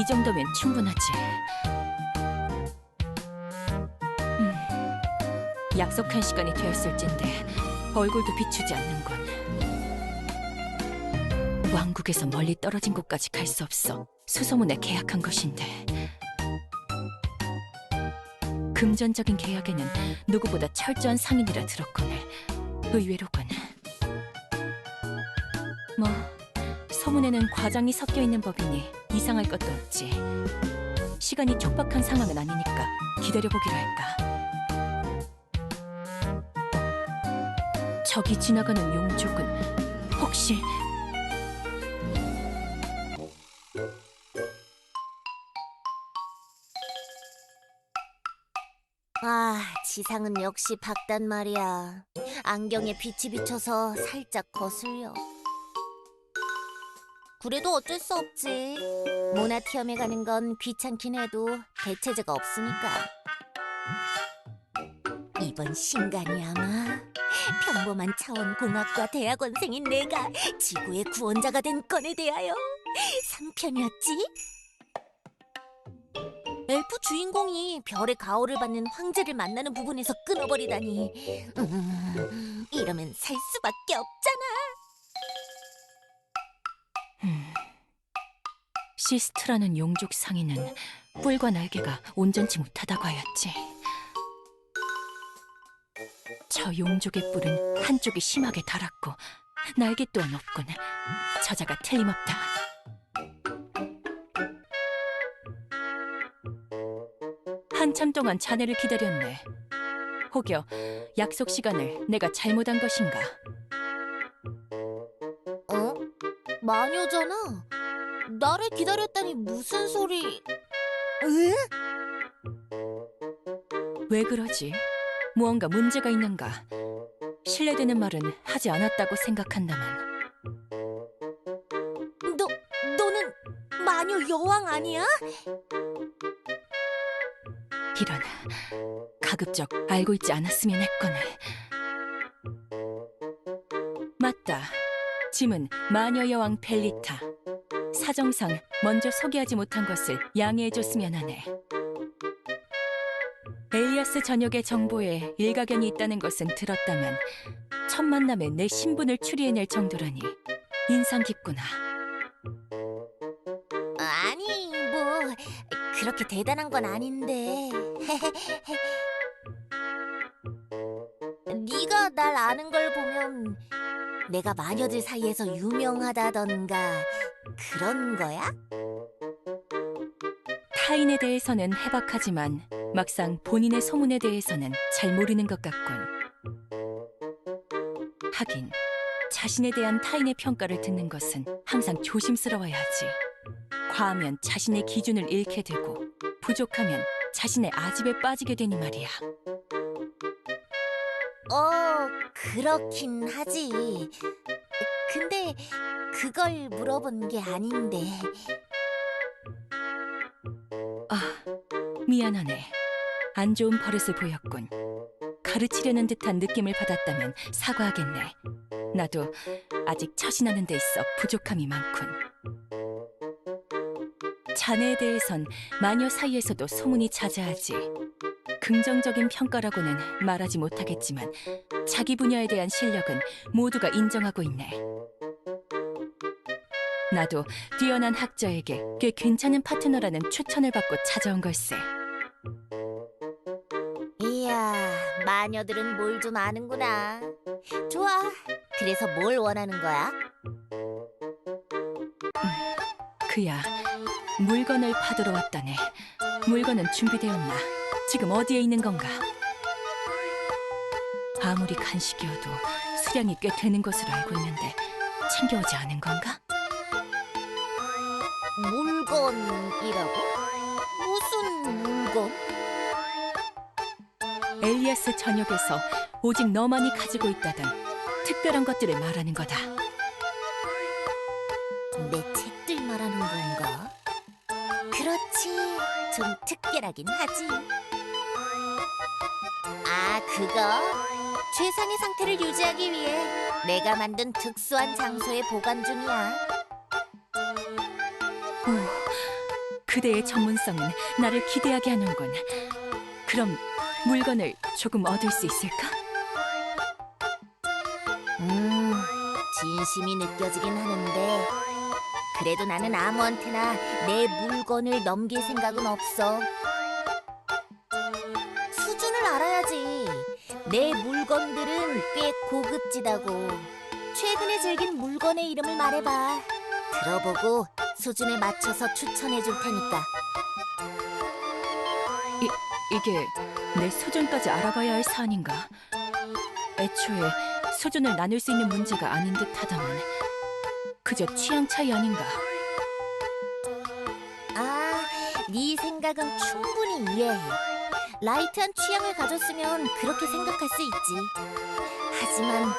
이 정도면 충분하지. 음, 약속한 시간이 되었을진데 얼굴도 비추지 않는군. 왕국에서 멀리 떨어진 곳까지 갈 수 없어 수소문에 계약한 것인데 금전적인 계약에는 누구보다 철저한 상인이라 들었거늘 의외로군. 뭐 소문에는 과장이 섞여 있는 법이니 이상할 것도 없지. 시간이 촉박한 상황은 아니니까 기다려보기로 할까. 어, 저기 지나가는 용족은 혹시 아, 지상은 역시 박단 말이야. 안경에 빛이 비쳐서 살짝 거슬려. 그래도 어쩔 수 없지. 모나티엄에 가는 건 귀찮긴 해도 대체제가 없으니까. 이번 신간이 아마 평범한 차원공학과 대학원생인 내가 지구의 구원자가 된 건에 대하여 3편이었지? 엘프 주인공이 별의 가호를 받는 황제를 만나는 부분에서 끊어버리다니 음, 이러면 살 수밖에 없잖아 시스트라는 용족 상인은 뿔과 날개가 온전치 못하다고 하였지. 저 용족의 뿔은 한쪽이 심하게 닳았고 날개 또한 없군. 저자가 틀림없다. 한참 동안 자네를 기다렸네. 혹여 약속 시간을 내가 잘못한 것인가? 어? 마녀잖아 나를 기다렸다니 무슨 소리 응? 왜 그러지? 무언가 문제가 있는가? 신뢰되는 말은 하지 않았다고 생각한다만 너, 너는 마녀 여왕 아니야? 이런 가급적 알고 있지 않았으면 했거늘 맞다 짐은 마녀 여왕 벨리타 사정상 먼저 소개하지 못한 것을 양해해줬으면 하네. 엘리아스 전역의 정보에 일가견이 있다는 것은 들었다만 첫 만남에 내 신분을 추리해낼 정도라니 인상 깊구나. 아니 뭐 그렇게 대단한 건 아닌데. 네가 날 아는 걸 보면 내가 마녀들 사이에서 유명하다던가 그런 거야? 타인에 대해서는 해박하지만 막상 본인의 소문에 대해서는 잘 모르는 것 같군. 하긴 자신에 대한 타인의 평가를 듣는 것은 항상 조심스러워야 하지. 과하면 자신의 기준을 잃게 되고 부족하면 자신의 아집에 빠지게 되니 말이야. 어 그렇긴 하지 근데 그걸 물어본 게 아닌데 아, 미안하네. 안 좋은 버릇을 보였군. 가르치려는 듯한 느낌을 받았다면 사과하겠네. 나도 아직 처신하는 데 있어 부족함이 많군. 자네에 대해선 마녀 사이에서도 소문이 자자하지. 긍정적인 평가라고는 말하지 못하겠지만 자기 분야에 대한 실력은 모두가 인정하고 있네. 나도 뛰어난 학자에게 꽤 괜찮은 파트너라는 추천을 받고 찾아온 걸세. 이야 마녀들은 뭘 좀 아는구나 좋아 그래서 뭘 원하는 거야? 그야 물건을 파도러 왔다네. 물건은 준비되었나? 지금 어디에 있는 건가? 아무리 간식이어도 수량이 꽤 되는 것으로 알고 있는데 챙겨오지 않은 건가? 물건이라고? 무슨 물건? 엘리아스 전역에서 오직 너만이 가지고 있다던 특별한 것들을 말하는 거다. 내 책들 말하는 건가? 그렇지, 좀 특별하긴 하지. 아, 그거? 최상의 상태를 유지하기 위해 내가 만든 특수한 장소에 보관 중이야. 그대의 전문성은 나를 기대하게 하는군. 그럼 물건을 조금 얻을 수 있을까? 음, 진심이 느껴지긴 하는데 그래도 나는 아무한테나 내 물건을 넘길 생각은 없어. 수준을 알아야지. 내 물건들은 꽤 고급지다고. 최근에 즐긴 물건의 이름을 말해봐. 들어보고 수준에 맞춰서 추천해 줄 테니까. 이게 내 수준까지 알아봐야 할 사안인가? 애초에 수준을 나눌 수 있는 문제가 아닌 듯하다만 그저 취향 차이 아닌가? 아, 네 생각은 충분히 이해해. 라이트한 취향을 가졌으면 그렇게 생각할 수 있지. 하지만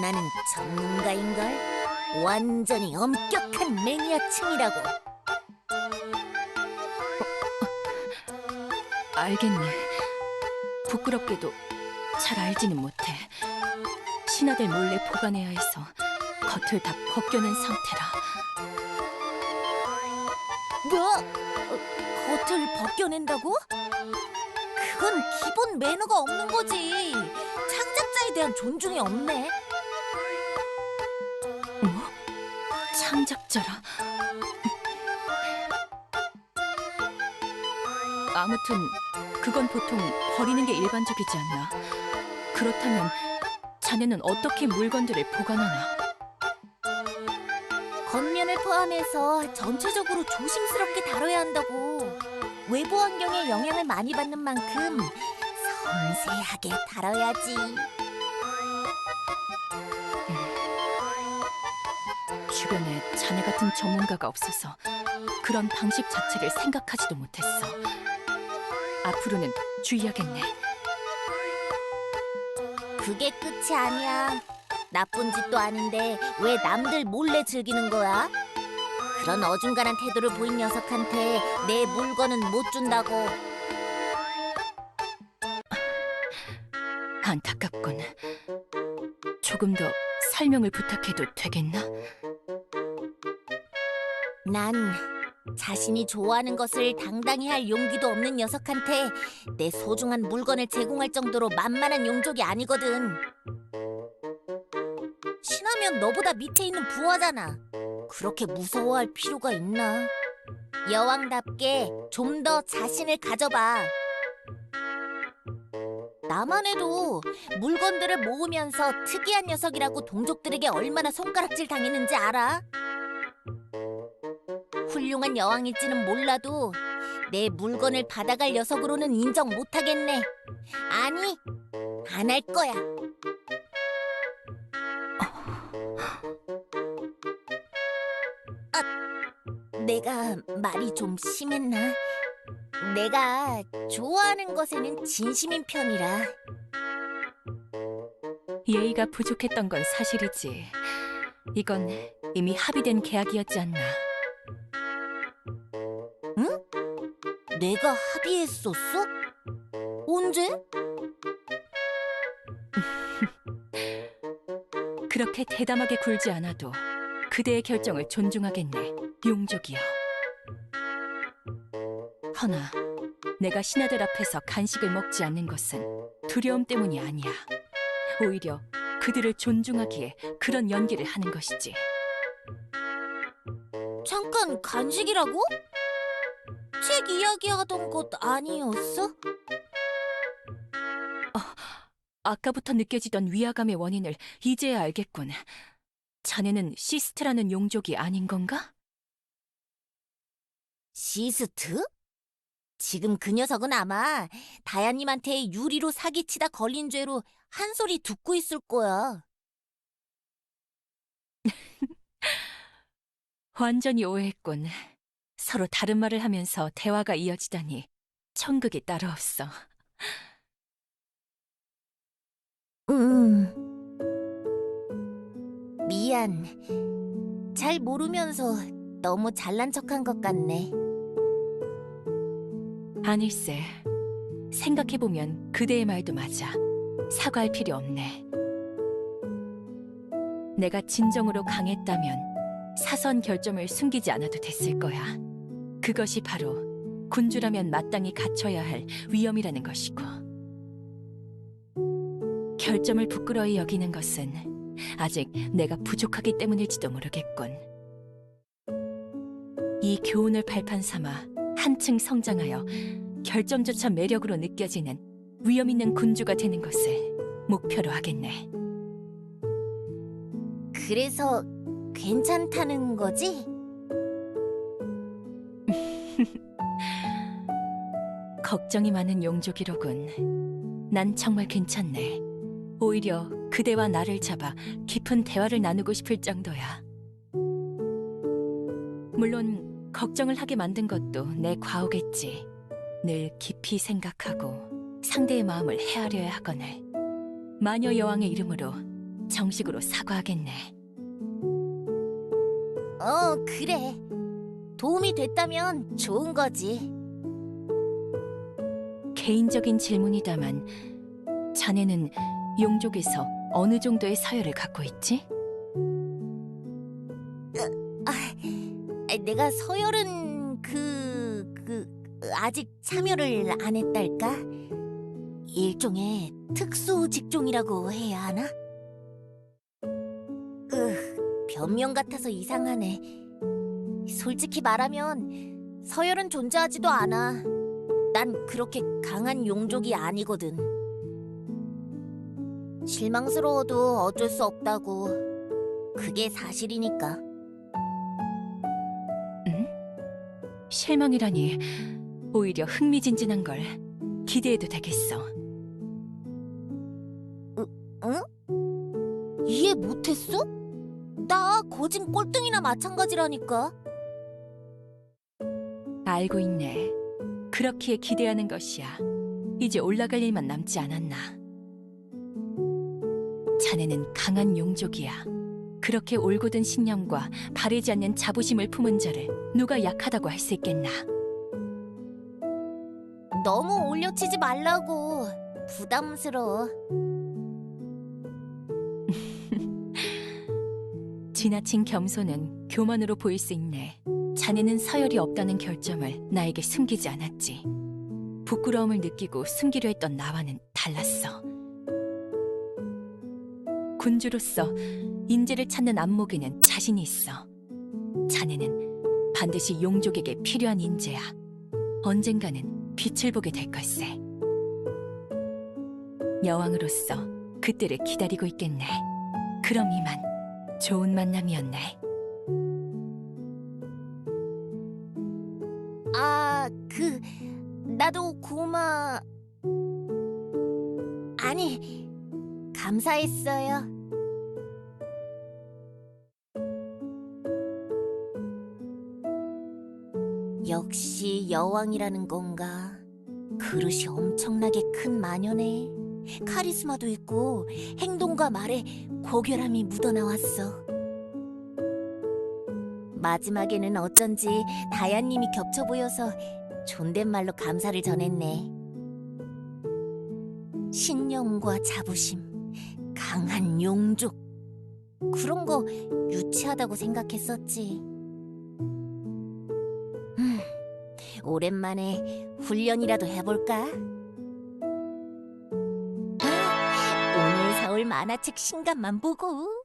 나는 전문가인걸. 완전히 엄격한 매니아층이라고. 알겠네. 부끄럽게도 잘 알지는 못해. 신하들 몰래 보관해야 해서 겉을 다 벗겨낸 상태라. 뭐? 어, 겉을 벗겨낸다고? 그건 기본 매너가 없는 거지. 창작자에 대한 존중이 없네. 뭐? 창작자라. 아무튼 그건 보통 버리는 게 일반적이지 않나. 그렇다면 자네는 어떻게 물건들을 보관하나? 겉면을 포함해서 전체적으로 조심스럽게 다뤄야 한다고. 외부 환경에 영향을 많이 받는 만큼 섬세하게 다뤄야지. 주변에 자네 같은 전문가가 없어서 그런 방식 자체를 생각하지도 못했어. 앞으로는 주의하겠네. 그게 끝이 아니야. 나쁜 짓도 아닌데 왜 남들 몰래 즐기는 거야? 그런 어중간한 태도를 보인 녀석한테 내 물건은 못 준다고. 안타깝군. 조금 더 설명을 부탁해도 되겠나? 난 자신이 좋아하는 것을 당당히 할 용기도 없는 녀석한테 내 소중한 물건을 제공할 정도로 만만한 용족이 아니거든. 신하면 너보다 밑에 있는 부하잖아. 그렇게 무서워할 필요가 있나? 여왕답게 좀 더 자신을 가져봐. 나만 해도 물건들을 모으면서 특이한 녀석이라고 동족들에게 얼마나 손가락질 당했는지 알아? 훌륭한 여왕일지는 몰라도 내 물건을 받아갈 녀석으로는 인정 못하겠네. 아니, 안 할 거야. 아, 내가 말이 좀 심했나? 내가 좋아하는 것에는 진심인 편이라. 예의가 부족했던 건 사실이지. 이건 이미 합의된 계약이었지 않나. 내가 합의했었어? 언제? 그렇게 대담하게 굴지 않아도 그대의 결정을 존중하겠네. 용족이여. 허나 내가 신하들 앞에서 간식을 먹지 않는 것은 두려움 때문이 아니야. 오히려 그들을 존중하기에 그런 연기를 하는 것이지. 잠깐 간식이라고? 책 이야기하던 것 아니었어? 아까부터 느껴지던 위화감의 원인을 이제야 알겠군. 자네는 시스트라는 용족이 아닌 건가? 시스트? 지금 그 녀석은 아마 다야님한테 유리로 사기치다 걸린 죄로 한 소리 듣고 있을 거야. 완전히 오해했군. 서로 다른 말을 하면서 대화가 이어지다니 천국이 따로 없어. 음. 미안. 잘 모르면서 너무 잘난 척한 것 같네. 아닐세. 생각해보면 그대의 말도 맞아. 사과할 필요 없네. 내가 진정으로 강했다면 사소한 결점을 숨기지 않아도 됐을 거야. 그것이 바로 군주라면 마땅히 갖춰야 할 위험이라는 것이고 결점을 부끄러이 여기는 것은 아직 내가 부족하기 때문일지도 모르겠군. 이 교훈을 발판 삼아 한층 성장하여 결점조차 매력으로 느껴지는 위험 있는 군주가 되는 것을 목표로 하겠네. 그래서 괜찮다는 거지? 걱정이 많은 용족이로군. 난 정말 괜찮네. 오히려 그대와 나를 잡아 깊은 대화를 나누고 싶을 정도야. 물론 걱정을 하게 만든 것도 내 과오겠지. 늘 깊이 생각하고 상대의 마음을 헤아려야 하거늘. 마녀 여왕의 이름으로 정식으로 사과하겠네. 어, 그래. 도움이 됐다면 좋은 거지. 개인적인 질문이다만 자네는 용족에서 어느 정도의 서열을 갖고 있지? 아, 내가 서열은 그, 그, 아직 참여를 안 했달까? 일종의 특수 직종이라고 해야 하나? 으, 변명 같아서 이상하네. 솔직히 말하면 서열은 존재하지도 않아. 난 그렇게 강한 용족이 아니거든. 실망스러워도 어쩔 수 없다고. 그게 사실이니까. 응? 실망이라니 오히려 흥미진진한 걸 기대해도 되겠어. 이해 못했어? 나 거진 꼴등이나 마찬가지라니까. 알고 있네. 그렇기에 기대하는 것이야. 이제 올라갈 일만 남지 않았나. 자네는 강한 용족이야. 그렇게 올곧은 신념과 바르지 않는 자부심을 품은 자를 누가 약하다고 할 수 있겠나. 너무 올려치지 말라고. 부담스러워. 지나친 겸손은 교만으로 보일 수 있네. 자네는 서열이 없다는 결점을 나에게 숨기지 않았지. 부끄러움을 느끼고 숨기려 했던 나와는 달랐어. 군주로서 인재를 찾는 안목에는 자신이 있어. 자네는 반드시 용족에게 필요한 인재야. 언젠가는 빛을 보게 될 걸세. 여왕으로서 그때를 기다리고 있겠네. 그럼 이만 좋은 만남이었네. 그 나도 고마. 아니, 감사했어요. 역시 여왕이라는 건가? 그릇이 엄청나게 큰 마녀네. 카리스마도 있고 행동과 말에 고결함이 묻어나왔어. 마지막에는 어쩐지 다야님이 겹쳐 보여서 존댓말로 감사를 전했네. 신념과 자부심, 강한 용족. 그런 거 유치하다고 생각했었지. 음, 오랜만에 훈련이라도 해볼까? 오늘 서울 만화책 신간만 보고